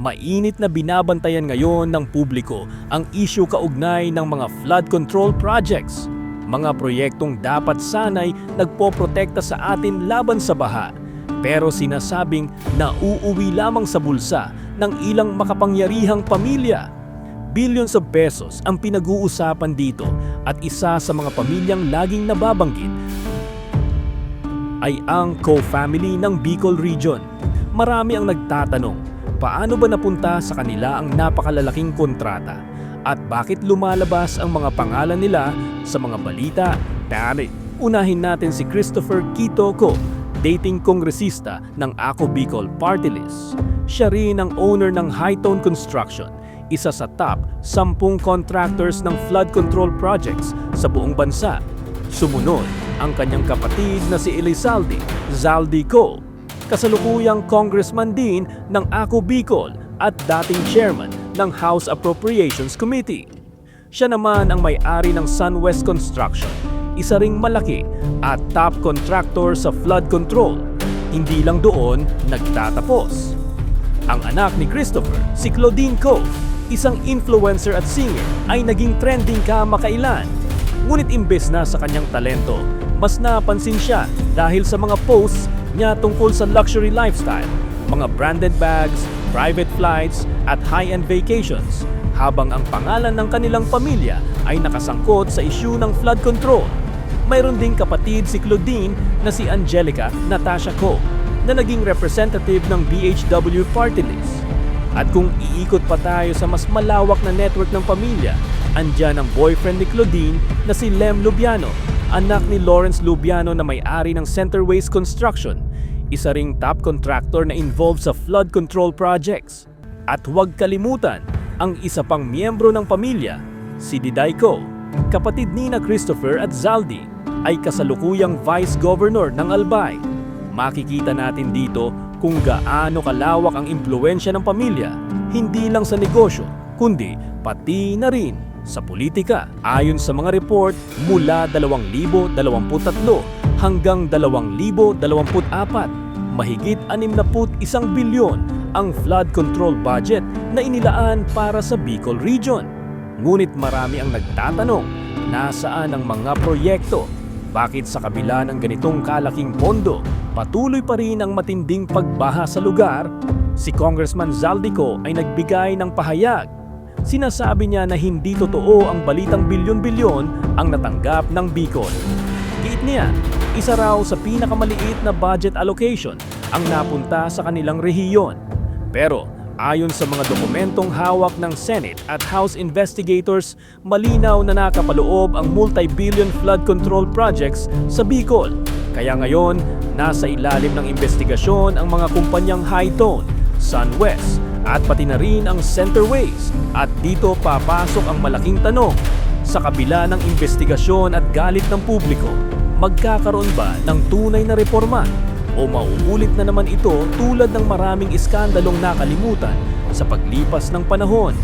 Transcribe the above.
Mainit na binabantayan ngayon ng publiko ang issue kaugnay ng mga flood control projects. Mga proyektong dapat sanay nagpoprotekta sa atin laban sa baha. Pero sinasabing nauuwi lamang sa bulsa ng ilang makapangyarihang pamilya. Billions of pesos ang pinag-uusapan dito at isa sa mga pamilyang laging nababanggit ay ang co-family ng Bicol Region. Marami ang nagtatanong, paano ba napunta sa kanila ang napakalalaking kontrata? At bakit lumalabas ang mga pangalan nila sa mga balita? Tari, unahin natin si Christopher Kitoko, dating kongresista ng Ako Bicol Party List. Siya rin ang owner ng Hightone Construction, isa sa top 10 contractors ng flood control projects sa buong bansa. Sumunod ang kanyang kapatid na si Elizalde Zaldi Co. Kasalukuyang congressman din ng Ako Bicol at dating chairman ng House Appropriations Committee. Siya naman ang may-ari ng SunWest Construction, isa ring malaki at top contractor sa flood control. Hindi lang doon nagtatapos. Ang anak ni Christopher, si Claudine Co., isang influencer at singer, ay naging trending kamakailan. Ngunit imbes na sa kanyang talento, mas napansin siya dahil sa mga posts niya tungkol sa luxury lifestyle, mga branded bags, private flights, at high-end vacations, habang ang pangalan ng kanilang pamilya ay nakasangkot sa issue ng flood control. Mayroon ding kapatid si Claudine na si Angelica Natasha Co na naging representative ng BHW Party List. At kung iikot pa tayo sa mas malawak na network ng pamilya, andyan ang boyfriend ni Claudine na si Lem Lubiano, anak ni Lawrence Lubiano na may-ari ng Centerways Construction, isa ring top contractor na involved sa flood control projects. At huwag kalimutan, ang isa pang miyembro ng pamilya, si Diday Co, kapatid ni na Christopher at Zaldi, ay kasalukuyang Vice Governor ng Albay. Makikita natin dito kung gaano kalawak ang impluensya ng pamilya, hindi lang sa negosyo, kundi pati na rin sa politika. Ayon sa mga report, mula 2023 hanggang 2024, mahigit 61 bilyon ang flood control budget na inilaan para sa Bicol Region. Ngunit marami ang nagtatanong, nasaan ang mga proyekto? Bakit sa kabila ng ganitong kalaking pondo, patuloy pa rin ang matinding pagbaha sa lugar? Si Congressman Zaldico ay nagbigay ng pahayag. Sinasabi niya na hindi totoo ang balitang bilyon-bilyon ang natanggap ng Bicol. Giit niya, isa raw sa pinakamaliit na budget allocation ang napunta sa kanilang rehiyon. Pero ayon sa mga dokumentong hawak ng Senate at House investigators, malinaw na nakapaloob ang multi-billion flood control projects sa Bicol. Kaya ngayon, nasa ilalim ng investigasyon ang mga kumpanyang Hightone, SunWest, at pati na rin ang Centerways. At dito papasok ang malaking tanong, sa kabila ng investigasyon at galit ng publiko, magkakaroon ba ng tunay na reforma? O mauulit na naman ito tulad ng maraming iskandalong nakalimutan sa paglipas ng panahon?